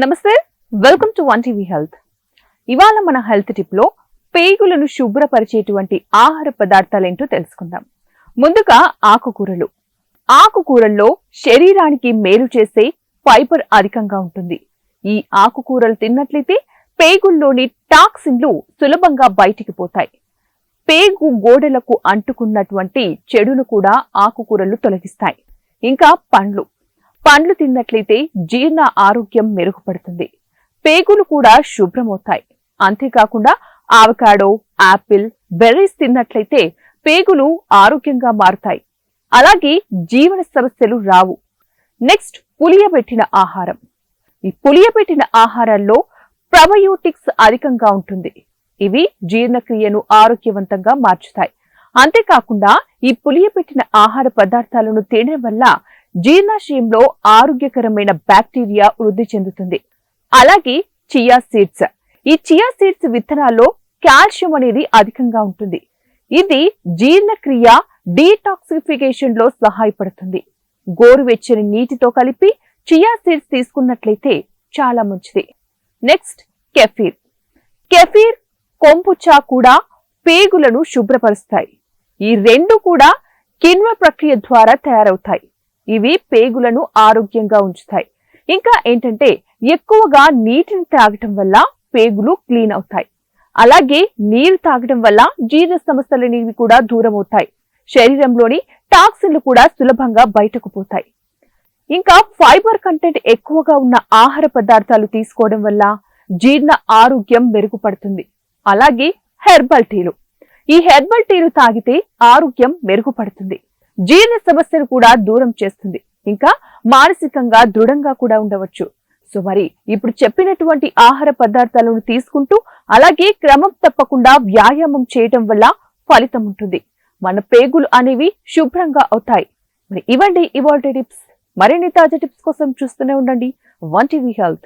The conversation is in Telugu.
నమస్తే welcome to one TV health ఇవాళ మన హెల్త్ టిప్లో పేగులను శుభ్రపరిచేటువంటి ఆహార పదార్థాలు ఏంటో తెలుసుకుందాం. ముందుగా ఆకుకూరలు. ఆకుకూరల్లో శరీరానికి మేలు చేసే ఫైబర్ అధికంగా ఉంటుంది. ఈ ఆకుకూరలు తిన్నట్లయితే పేగుల్లోని టాక్సిన్లు సులభంగా బయటికి పోతాయి. పేగు గోడలకు అంటుకున్నటువంటి చెడును కూడా ఆకుకూరలు తొలగిస్తాయి. ఇంకా పండ్లు. పండ్లు తిన్నట్లయితే జీర్ణ ఆరోగ్యం మెరుగుపడుతుంది. పేగులు కూడా శుభ్రమవుతాయి. అంతేకాకుండా ఆవకాడో యాపిల్ బెర్రీస్ తిన్నట్లయితే పేగులు ఆరోగ్యంగా మారుతాయి. అలాగే జీవన సమస్యలు రావు. నెక్స్ట్ పులియబెట్టిన ఆహారం. ఈ పులియబెట్టిన ఆహారాల్లో ప్రబయోటిక్స్ అధికంగా ఉంటుంది. ఇవి జీర్ణక్రియను ఆరోగ్యవంతంగా మార్చుతాయి. అంతేకాకుండా ఈ పులియబెట్టిన ఆహార పదార్థాలను తినడం వల్ల జీర్ణాశయంలో ఆరోగ్యకరమైన బ్యాక్టీరియా వృద్ధి చెందుతుంది. అలాగే చియా సీడ్స్. ఈ చియా సీడ్స్ విత్తనాల్లో కాల్షియం అనేది అధికంగా ఉంటుంది. ఇది జీర్ణక్రియ డీటాక్సిఫికేషన్లో సహాయపడుతుంది. గోరువెచ్చని నీటితో కలిపి చియా సీడ్స్ తీసుకున్నట్లయితే చాలా మంచిది. Next kefir. కెఫీర్ కొంపుచా కూడా పేగులను శుభ్రపరుస్తాయి. ఈ రెండు కూడా కిణ్వ ప్రక్రియ ద్వారా తయారవుతాయి. ఇవి పేగులను ఆరోగ్యంగా ఉంచుతాయి. ఇంకా ఏంటంటే ఎక్కువగా నీటిని తాగటం వల్ల పేగులు క్లీన్ అవుతాయి. అలాగే నీరు తాగటం వల్ల జీర్ణ సమస్యలనేవి కూడా దూరం అవుతాయి శరీరంలోని టాక్సిన్లు కూడా సులభంగా బయటకు పోతాయి. ఇంకా ఫైబర్ కంటెంట్ ఎక్కువగా ఉన్న ఆహార పదార్థాలు తీసుకోవడం వల్ల జీర్ణ ఆరోగ్యం మెరుగుపడుతుంది. అలాగే హెర్బల్ టీలు. ఈ హెర్బల్ టీలు తాగితే ఆరోగ్యం మెరుగుపడుతుంది. జీర్ణ సమస్యను కూడా దూరం చేస్తుంది. ఇంకా మానసికంగా దృఢంగా కూడా ఉండవచ్చు. సో మరి ఇప్పుడు చెప్పినటువంటి ఆహార పదార్థాలను తీసుకుంటూ అలాగే క్రమం తప్పకుండా వ్యాయామం చేయటం వల్ల ఫలితం ఉంటుంది. మన పేగులు అనేవి శుభ్రంగా అవుతాయి. మరి ఇవ్వండి ఇవాల్టీ టిప్స్. మరిన్ని తాజా టిప్స్ కోసం చూస్తూనే ఉండండి. One TV health.